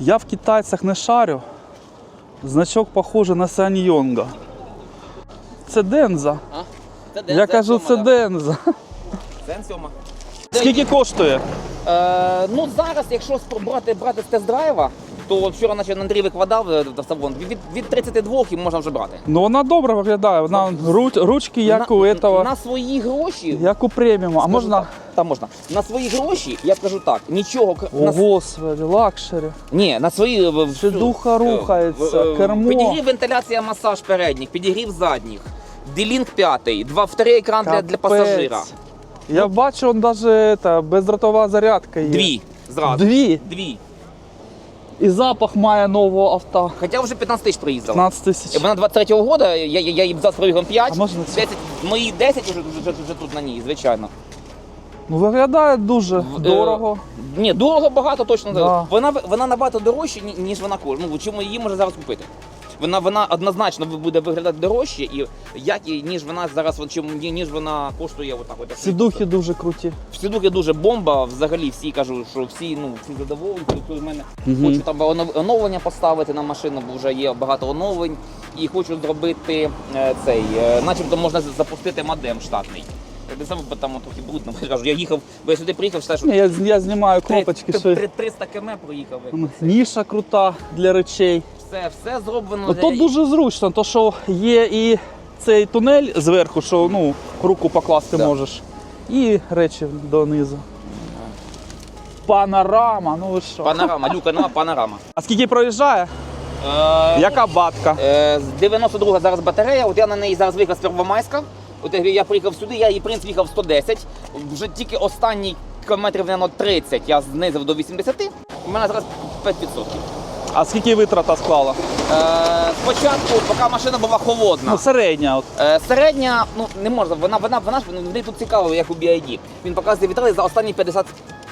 Я в китайцях не шарю. Значок похожий на Саньйонга. Це Денза. А? Це Я кажу, це Денза. Ден сьома. Скільки коштує? Е, ну зараз, якщо брати, брати з тест-драйва, то от вчора наче Андрій викладав е, в салон, від, від 32 і можна вже брати. Ну вона добре виглядає. Вона ру- ручки як на, у этого, на свої гроші. як у преміуму. А можна. так, Та можна. На свої гроші, я скажу так, нічого. О, на, господи, лакшері. ні, на свої. е, духа е, рухається, е, кермо. Підігрів вентиляція, масаж передніх, підігрів задніх. Ділінг п'ятий, два вторий екран для, для пасажира. Я бачу, он даже это, бездротова зарядка є. Дві зразу. Дві. Дві. І запах має нового авто. Хоча вже 15 тисяч приїздила. 15 тисяч. Вона 23-го року, я, я, я її взяв з пробігом 5. А можна це? 10, мої 10 вже, вже, вже тут на ній, звичайно. Ну виглядає дуже В- дорого. Ні, дорого багато точно. Да. Вона, вона набагато дорожча, ні- ніж вона коштує. Ну, чому її можна зараз купити? Вона, вона однозначно буде виглядати дорожче, і як і ніж вона зараз, от чим, ні- ніж вона коштує отак. От, Сідухи дуже круті. Сідухи дуже бомба. Взагалі всі кажуть, що всі ну всі задоволені. Тут у мене Мгм. хочу там оно- оновлення поставити на машину, бо вже є багато оновлень. І хочу зробити е, цей, е, начебто можна запустити модем штатний. Саме бо там трохи брудно. Я кажу, я їхав, бо я сюди приїхав, що Ні, я, я знімаю кнопочки, що три- 300 км проїхав. Ніша крута для речей. Все, все зроблено. Ну, тут дуже зручно, то що є і цей тунель зверху, що ну, руку покласти Да. можеш. І речі донизу. Панорама, ну ви що? Панорама, люка нема панорама. А скільки проїжджає? Е, Яка батка? Е, з 92 зараз батарея, от я на неї зараз виїхав з Первомайська. От я- я приїхав сюди, я в принципі їхав 110. Вже тільки останні кілометрів, мабуть, 30 я знизив до 80. У мене зараз 5%. А скільки витрата склала? Е, спочатку, поки машина була холодна. Ну, середня. От. Е, середня, ну не можна, вона, вона, вона ж вони тут цікаво, як у BID. Він показує вітрати за останні 50.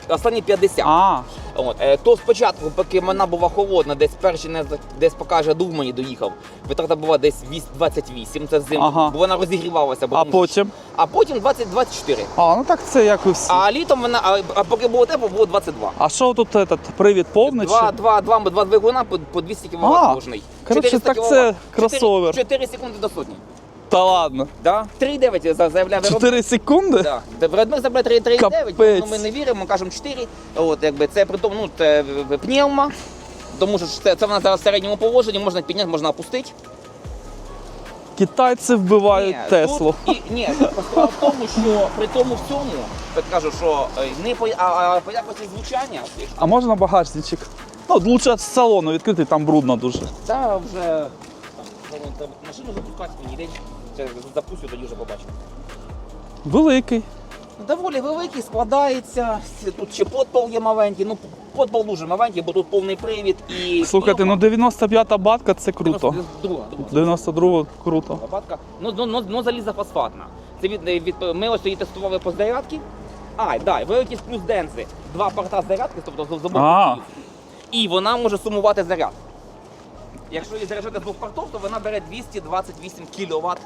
Останні 50. А, От, е, то спочатку, поки вона була холодна, десь перші не десь покаже дув мені доїхав. Витрата була десь 28, це взимку, Ага. бо вона розігрівалася. бо а тому що- потім. а потім 20-24. А, ну так це як і всі. А літом вона, а, а поки було тепло, було 22. А що тут этот, привід повний? Два, два, два, два двигуна по, по 200 кВт А, кожний. коротше, 400 так це кВт. кросовер. 4, 4 секунди до сотні. Та ладно. Да? 3,9 за- заявляє виробник. 4 секунди? Да. Виробник заявляє 3,9, ну, ми не віримо, кажемо 4. От, якби, це при тому, ну, це пневма, тому що це, це вона зараз в середньому положенні, можна підняти, можна опустити. Китайці вбивають Теслу. Тут, і, ні, справа в тому, що при тому всьому, так кажу, що е, не по, а, а по якості звучання, А можна багажничок? Ну, лучше з салону відкрити, там брудно дуже. Та вже там, треба машину запускати, мені десь це запустю, тоді вже побачимо. Великий. Доволі великий, складається. Тут ще подпол є маленький. Ну, подпол дуже маленький, бо тут повний привід і. Слухайте, ну 95-та батка це круто. Друга, друга. 92 круто. Лопатка. Ну, ну, ну, ну залізофосфатна. Це від, від, ми ось її тестували по зарядці. А, да, великість плюс денси. Два порта зарядки, тобто з обох А. боків. І вона може сумувати заряд. Якщо її заряджати з двох портів, то вона бере 228 кВт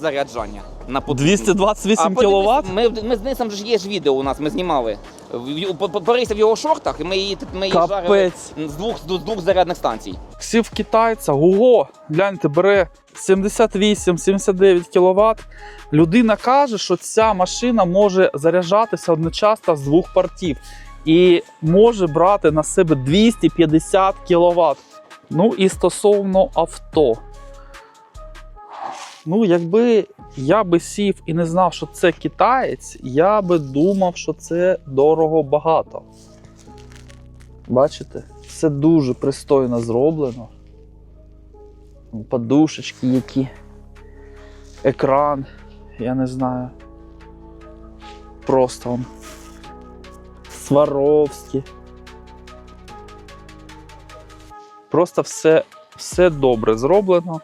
заряджання на потужність. 228 А кВт? Ми, ми з Нисом же ж є ж відео у нас, ми знімали. В- по- по- Порися в його шортах, і ми її, ми її жарили Капець. з двох, з двох зарядних станцій. Сів китайця, ого, гляньте, бере 78-79 кВт. Людина каже, що ця машина може заряджатися одночасно з двох портів і може брати на себе 250 кВт. Ну і стосовно авто. Ну, якби я би сів і не знав, що це китаєць, я би думав, що це дорого багато. Бачите, все дуже пристойно зроблено. Подушечки які. Екран, я не знаю. Просто он. Сваровські. Просто все, все добре зроблено.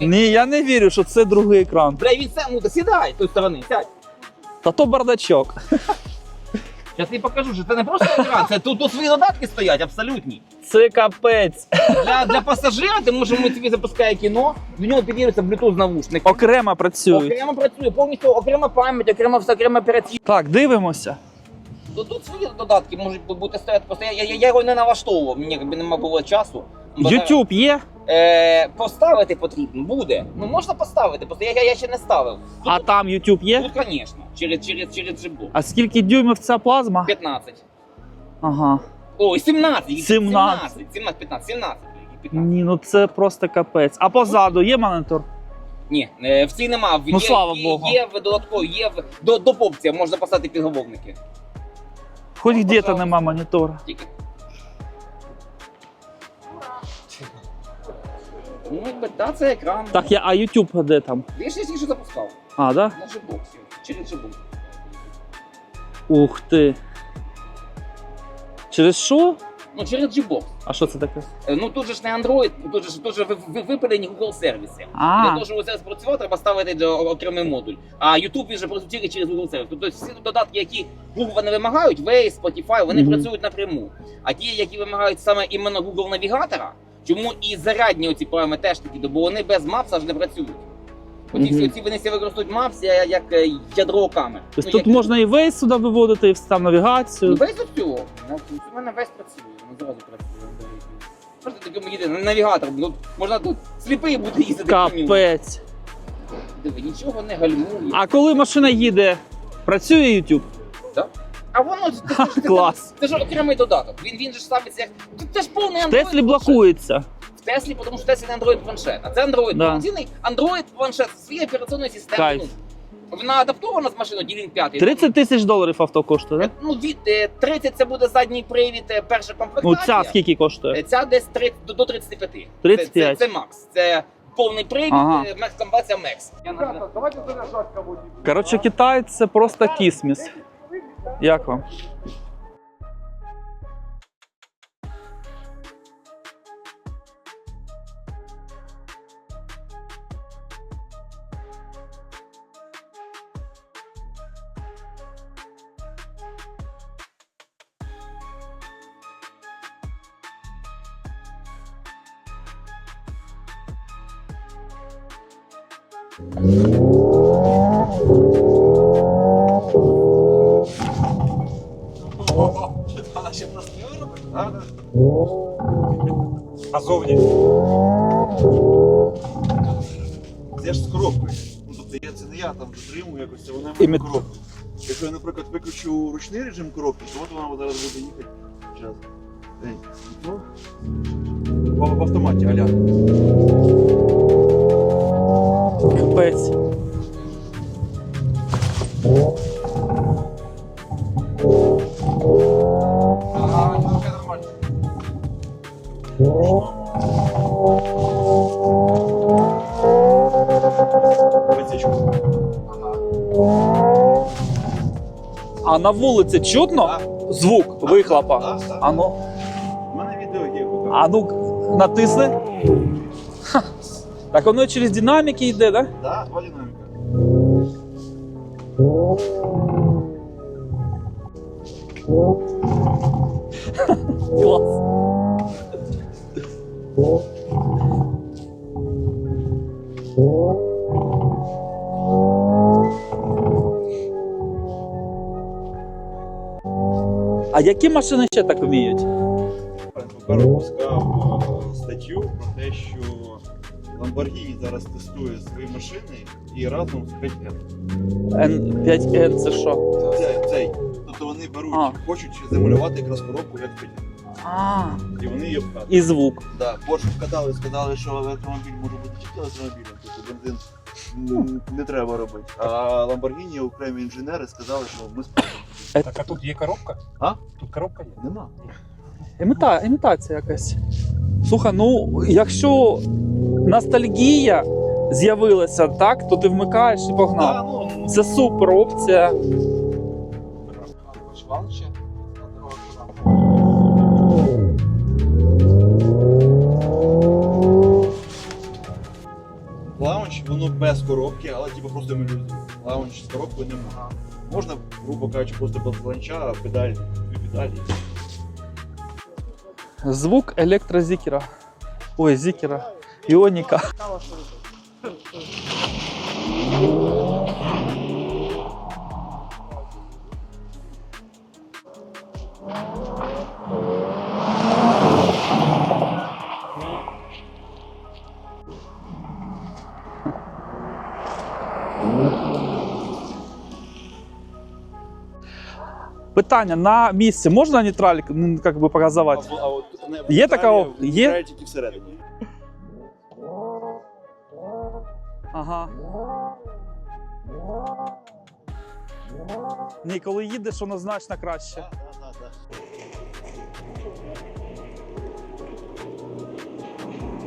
Ні, я не вірю, що це другий екран. Бля, від це, ну то сідай з тої сторони, сядь. Та то бардачок. Я тобі покажу, що це не просто екран, це тут, тут свої додатки стоять, абсолютні. Це капець. Для, для пасажира, тому що ми тобі запускає кіно, в нього під'єднується Bluetooth навушник. Окремо працюють. Окремо працює, повністю окрема пам'ять, окремо все, окремо операційна. Так, дивимося. Тут, тут свої додатки можуть бути стояти. Просто я, я, я його не налаштовував, мені якби нема було часу. Бо YouTube є, Е, поставити потрібно, буде. Ну можна поставити, просто я, я, я ще не ставив. Тут, а там YouTube є. тут, звісно, через, через, через джиблок. А скільки дюймів ця плазма? 15. Ага. Ой, 17. 17. 17, 17, 15, 17. 15. Ні, ну це просто капець. А позаду є монітор? Ні, е, в цій нема. Ну, є, слава є, Богу. Є в додатково, є в до, до опція, можна поставити підголовники. Хоч Ну, пожалуйста. нема монітора. Тільки. Ну, якби, да, це екран. Так, я, а YouTube де там? Я ж що запускав. А, да? На джибоксі. Через джибок. Ух ти. Через що? Ну, через джибокс. А що це таке? Е, Ну тут же ж не Android, тут же ж тут же ви- ви- випилені Google сервіси. А. Для того, щоб це спрацювати, треба ставити до- окремий модуль. А YouTube він же працює тільки через Google сервіс. Тобто всі додатки, які Google не вимагають, Waze, Spotify, вони Мгм. працюють напряму. А ті, які вимагають саме іменно Google навігатора, чому і зарядні оці програми теж такі, бо вони без Maps аж не працюють. Оці всі оці вони всі використовують Maps як- е, ядро камер. Тобто Ну, тут як- можна і Waze сюди виводити, і там Ну, навігацію. весь до цього. Ну, У мене весь працює, ну зразу працює. Просто такому єдине, навігатор, ну можна тут сліпий буде їздити. Капець. Диви, нічого не гальмує. А коли машина їде, працює YouTube? А воно ж- це, ж- це, Клас. це ж окремий додаток. Він, він же ж ставиться як. Це, це ж повний В Android. Теслі блокується. В Теслі, тому що Теслі не Android планшет. А це Android Да. повноцінний Android планшет зі своєю операційною системою. Кайф. Ну, Вона адаптована з машиною Ділін 5. 30 тисяч доларів авто коштує, так? Ну, від е, 30 це буде задній привід, е, перша Ну комплектація. ця скільки Е, коштує? Ця десь 30, до- до 35. 35. Це, це, це макс. Це повний привід, Ага. ага. макс комбація Мекс. Я на- Коротше, Китай це просто кісміс. Як вам? А зовні? Це ж з коробкою. Ну, тобто я, це не я там дотримую якось, це вона має ми- коробку. Якщо я, наприклад, виключу ручний режим коробки, то от вона зараз буде їхати. Зараз. Ей, ну, в автоматі, аля. Капець. А на вулиці чутно звук вихлопа? Так, так. А ну, У мене відео є. поки. а ну натисни. Ха. Так воно через динаміки йде, так? Да, два динаміка. Клас. А які машини ще так вміють? Тепер випускав е, статтю про те, що Lamborghini зараз тестує свої машини і разом з 5N. N5N це що? Цей, цей. Тобто вони беруть, А. хочуть замалювати якраз коробку як 5N. А, І вони її вкатують. і звук. Да, Porsche вкатали, сказали, що електромобіль може бути тільки електромобілем, тобто бензин м, не треба робити. А Lamborghini окремі інженери сказали, що ми спробуємо. Так, а тут є коробка? А? Тут коробка є? Нема. Іміта, імітація якась. Слухай, ну якщо ностальгія з'явилася, так, то ти вмикаєш і погнав. Да, ну, ну, Це супер опція. лаунч, воно без коробки, але типу просто мелюзі. Лаунч з коробкою нема. Можна, грубо кажучи, просто без ланча, а педаль, дві педалі. Звук електрозікера. Ой, зікера. Іоніка. Питання на місці можна нейтраль как би, показувати? А от Є така є? Тільки всередині. Ага. Ні, коли їдеш, воно значно краще.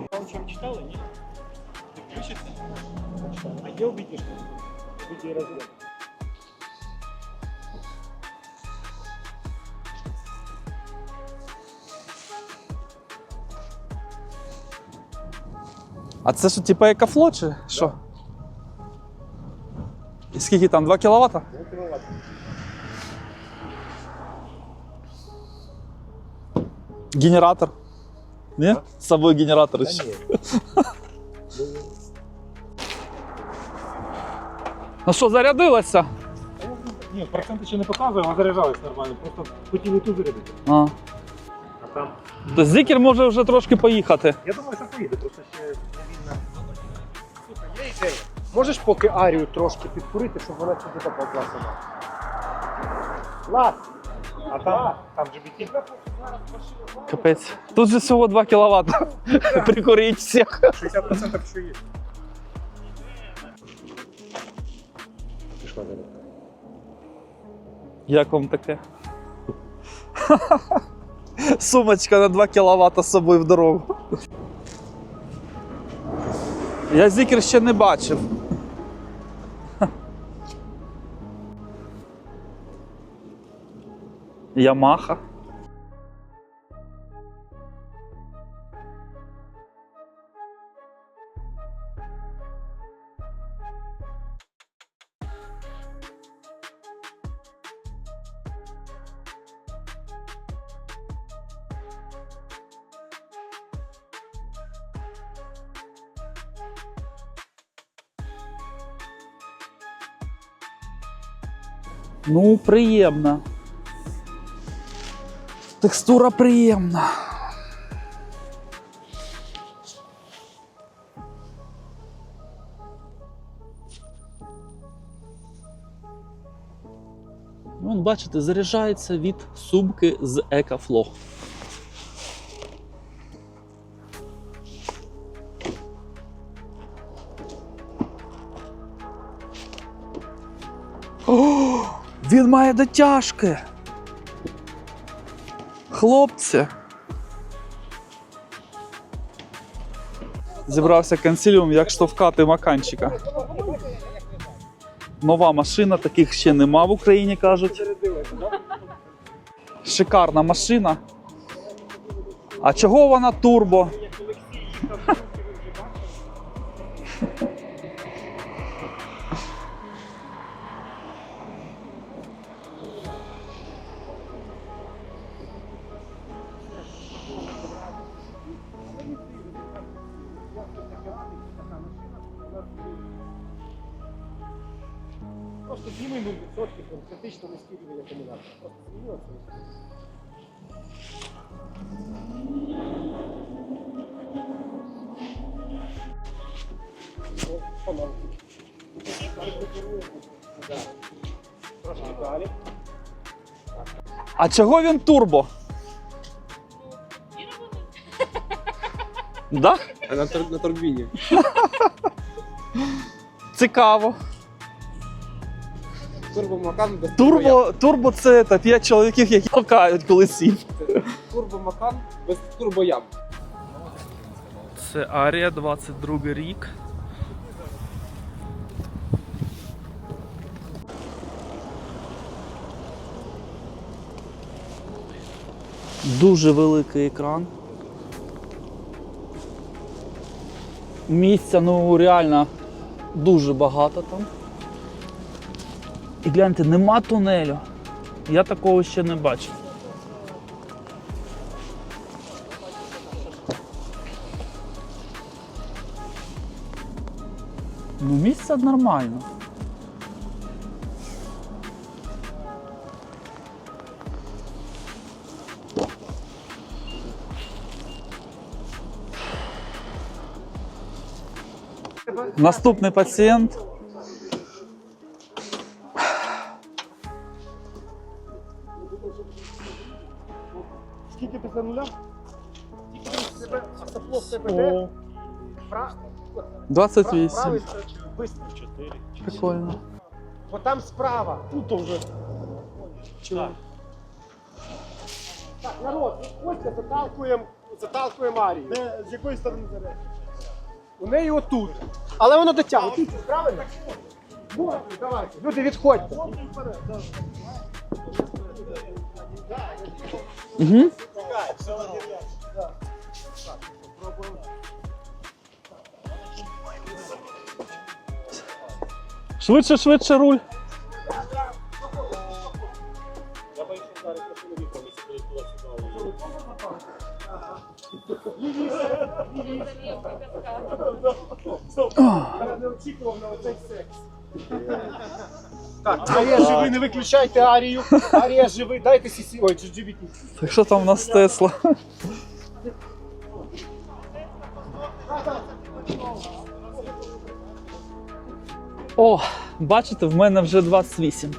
Там читали, ні? Не включиться? А є обітішка? Будь розгляд. А це що, типа екафло чи що? І скільки там? 2 кВт? 2 кВт. Генератор. Ні? З собою генератор ще. Ну що, зарядилося? Ні, проценти ще не показує, але заряджались нормально. Просто хотіли ту зарядити. А. Там, То зікер може вже трошки поїхати. я думаю, що поїде, просто ще не вільно. Слухай, є ідея. Можеш поки арію трошки підкурити, щоб вона сюди поповзла сама? Лас! А там, там GBT. Капець. Тут же всього 2 кВт. Прикуріть всіх. 60% що є. Пішла далі. Як вам таке? Сумочка на 2 кВт з собою в дорогу. Я зікер ще не бачив. Ямаха. Ну, приємна. Текстура приємна. Вон, бачите, заряджається від сумки з Екафло. Він має дотяжки. Хлопці. Зібрався консиліум, як штовхати маканчика. Нова машина, таких ще нема в Україні, кажуть. Шикарна машина. А чого вона турбо? Трошки далі. А чого він турбо? Да? На, тор- на турбіні. Цікаво. Турбомакан без Турбо, турбо це та 5 чоловіків, які толкають коли сів. Турбомакан без турбоям. Це Арія 22 рік. Дуже великий екран. Місця, ну реально дуже багато там. І гляньте, нема тунелю. Я такого ще не бачив. Ну, місце нормально. Наступний пацієнт. 28. Правий бистро. Прикольно. Бо там справа. Тут вже. Так. Так, народ, ось заталкуємо, заталкуємо Арію. Де, з якої сторони заряд? У неї отут. Але воно дотягне. Тут, правильно? Можна, давайте. Люди, відходьте. Угу. Швидше, швидше руль. Так, Арія живий, не виключайте Арію. Арія живий, дайте сісі. Ой, GGBT. Так що там у нас Тесла? О, бачите, в мене вже 28.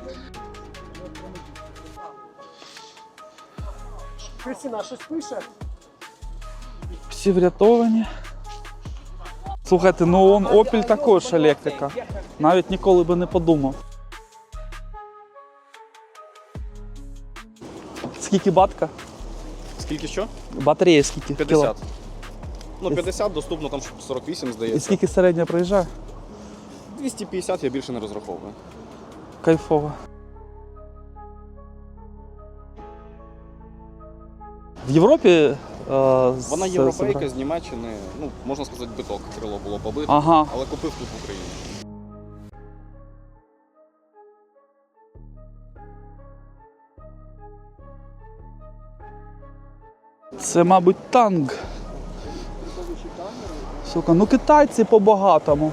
Кристина, щось пише? Всі врятовані. Слухайте, ну он Opel також електрика. Навіть ніколи би не подумав. Скільки батка? Скільки що? Батарея скільки? 50. Кіло? Ну, 50 доступно, там 48, здається. І скільки середня проїжджає? 250 я більше не розраховую. Кайфово. В Європі. Е, Вона з- європейка з Німеччини, ну, можна сказати, биток крило було побито, Ага. але купив тут в Україні. Це, мабуть, танк. Сука, ну китайці по-багатому.